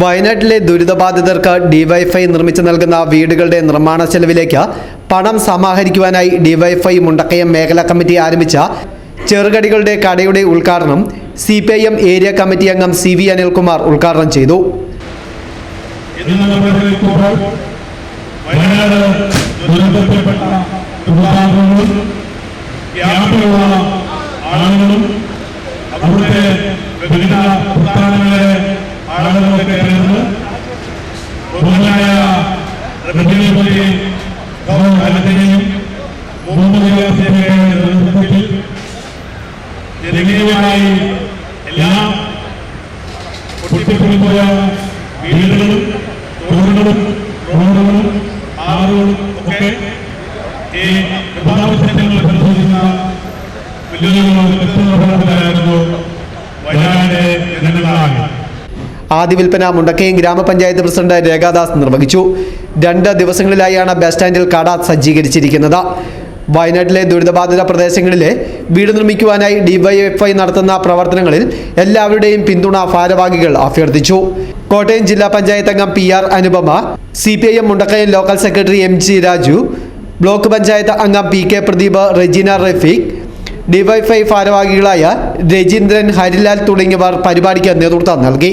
വയനാട്ടിലെ ദുരിതബാധിതർക്ക് ഡിവൈഫൈ നിർമ്മിച്ചു നൽകുന്ന വീടുകളുടെ നിർമ്മാണ ചെലവിലേക്ക് പണം സമാഹരിക്കുവാനായി ഡിവൈഫൈ മുണ്ടക്കയം മേഖലാ കമ്മിറ്റി ആരംഭിച്ച ചെറുകടികളുടെ കടയുടെ ഉദ്ഘാടനം C P I M area committee അംഗം സി വി അനിൽകുമാർ ഉദ്ഘാടനം ചെയ്തു. ഇന്ന് മന്ത്രി ഗവൺമെന്റിനെയും മൂന്ന് വിദ്യാർത്ഥികളുടെ നേതൃത്വത്തിൽ ജനകീയമായി എല്ലാ പൊട്ടിപ്പൊളിപ്പോയ വീടുകളും തോടുകളും റോഡുകളും ആറുകളും ഒക്കെ ഈ വിഭാഗങ്ങൾ പരിശോധിക്കുന്ന വലിയ പ്രവർത്തനത്തിലായിരുന്നു വയനാട് ജനങ്ങളാകെ. ആദ്യ വിൽപ്പന മുണ്ടക്കയം ഗ്രാമപഞ്ചായത്ത് പ്രസിഡന്റ് രേഖാദാസ് നിർവഹിച്ചു. രണ്ട് ദിവസങ്ങളിലായാണ് ബസ് സ്റ്റാൻഡിൽ കട സജ്ജീകരിച്ചിരിക്കുന്നത്. വയനാട്ടിലെ ദുരിതബാധിത പ്രദേശങ്ങളിലെ വീട് നിർമ്മിക്കുവാനായി ഡിവൈഎഫ്ഐ നടത്തുന്ന പ്രവർത്തനങ്ങളിൽ എല്ലാവരുടെയും പിന്തുണ ഭാരവാഹികൾ അഭ്യർത്ഥിച്ചു. കോട്ടയം ജില്ലാ പഞ്ചായത്ത് അംഗം P R Anupama C P I M Mundakkayam local secretary M G Raju block panchayat അംഗം P K Pradeep Regina Rafeeq DYFI ഭാരവാഹികളായ രജീന്ദ്രൻ ഹരിലാൽ തുടങ്ങിയവർ പരിപാടിക്ക് നേതൃത്വം നൽകി.